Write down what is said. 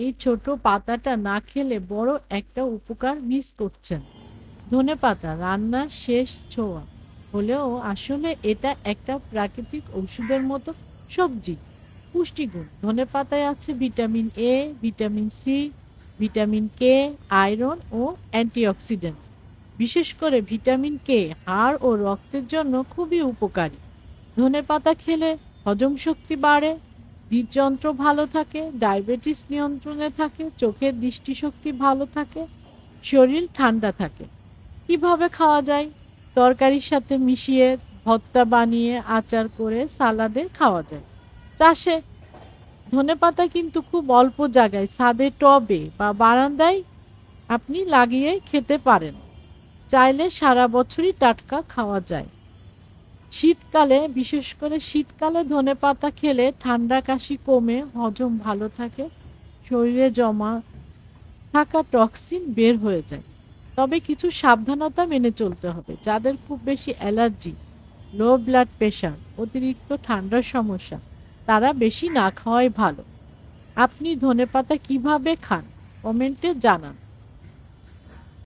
এই ছোট পাতাটা না খেলে বড় একটা উপকার মিস করছেন। ধনে পাতা, রান্নার শেষ ছোঁয়া। হলেও আসলে এটা একটা প্রাকৃতিক ঔষধের মতো সবজি। পুষ্টিগুণ। ধনে পাতায় আছে vitamin A vitamin C vitamin K iron O antioxidant. বিশেষ করে ভিটামিন কে হাড় ও রক্তের জন্য খুবই উপকারী। ধনে পাতা খেলে হজম শক্তি বাড়ে হৃদযন্ত্র ভালো থাকে, ডায়াবেটিস নিয়ন্ত্রণে থাকে, চোখের দৃষ্টিশক্তি ভালো থাকে, শরীর ঠান্ডা থাকে। কীভাবে খাওয়া যায়? তরকারির সাথে মিশিয়ে ভর্তা বানিয়ে আচার করে সালাদে খাওয়া যায়। চাষে ধনেপাতা কিন্তু খুব অল্প জায়গায়, ছাদে টবে বা বারান্দায় আপনি লাগিয়ে খেতে পারেন। চাইলে সারা বছরই টাটকা খাওয়া যায়। শীতকালে, বিশেষ করে শীতকালে ধনেপাতা খেলে ঠান্ডা কাশি কমে, হজম ভালো থাকে, শরীরে জমা থাকা টক্সিন বের হয়ে যায়। তবে কিছু সাবধানতা মেনে চলতে হবে, যাদের খুব বেশি অ্যালার্জি, লো ব্লাড প্রেশার অতিরিক্ত ঠান্ডার সমস্যা, তারা বেশি না খাওয়াই ভালো। আপনি ধনেপাতা কীভাবে খান? কমেন্টে জানান।